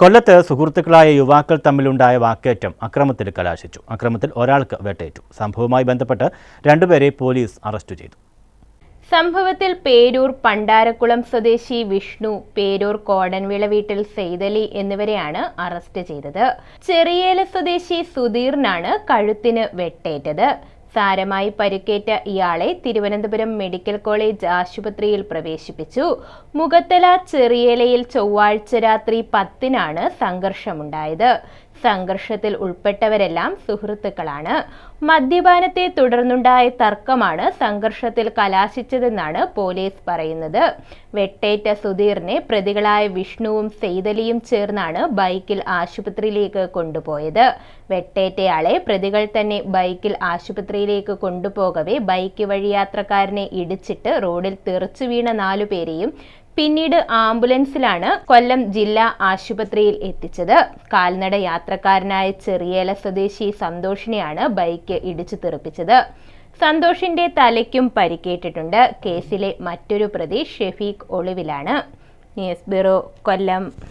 കൊല്ലത്ത് സുഹൃത്തുക്കളായ യുവാക്കൾ തമ്മിലുണ്ടായ വാക്കേറ്റം അക്രമത്തിൽ കലാശിച്ചു. അക്രമത്തിൽ ഒരാൾക്ക് വെട്ടേറ്റു. സംഭവവുമായി ബന്ധപ്പെട്ട് രണ്ടുപേരെ പോലീസ് അറസ്റ്റ് ചെയ്തു. സംഭവത്തിൽ പേരൂർ പണ്ടാരക്കുളം സ്വദേശി വിഷ്ണു പേരൂർ കോടൻവിള വീട്ടിൽ സെയ്തലി എന്നിവരെയാണ് അറസ്റ്റ് ചെയ്തത്. ചെറിയേല സ്വദേശി സുധീറിനാണ് കഴുത്തിന് വെട്ടേറ്റത്. സാരമായി പരിക്കേറ്റ ഇയാളെ തിരുവനന്തപുരം മെഡിക്കൽ കോളേജ് ആശുപത്രിയിൽ പ്രവേശിപ്പിച്ചു. മുഖത്തല ചെറിയലയിൽ ചൊവ്വാഴ്ച രാത്രി പത്തിനാണ് സംഘർഷമുണ്ടായത്. സംഘർഷത്തിൽ ഉൾപ്പെട്ടവരെല്ലാം സുഹൃത്തുക്കളാണ്. മദ്യപാനത്തെ തുടർന്നുണ്ടായ തർക്കമാണ് സംഘർഷത്തിൽ കലാശിച്ചതെന്നാണ് പോലീസ് പറയുന്നത്. വെട്ടേറ്റ സുധീറിനെ പ്രതികളായ വിഷ്ണുവും സെയ്തലിയും ചേർന്നാണ് ബൈക്കിൽ ആശുപത്രിയിലേക്ക് കൊണ്ടുപോയത്. വെട്ടേറ്റയാളെ പ്രതികൾ തന്നെ ബൈക്കിൽ ആശുപത്രിയിലേക്ക് കൊണ്ടുപോകവേ. ബൈക്ക് വഴി യാത്രക്കാരനെ ഇടിച്ചിട്ട് റോഡിൽ തെറിച്ചു വീണ നാലുപേരെയും പിന്നീട് ആംബുലൻസിലാണ് കൊല്ലം ജില്ലാ ആശുപത്രിയിൽ എത്തിച്ചത്. കാൽനട യാത്രക്കാരനായ ചെറിയേല സ്വദേശി സന്തോഷിനെയാണ് ബൈക്ക് ഇടിച്ചു തെറിപ്പിച്ചത്. സന്തോഷിന്റെ തലയ്ക്കും പരിക്കേറ്റിട്ടുണ്ട്. കേസിലെ മറ്റൊരു പ്രതി ഷെഫീഖ് ഒളിവിലാണ്. News bureau Kollam.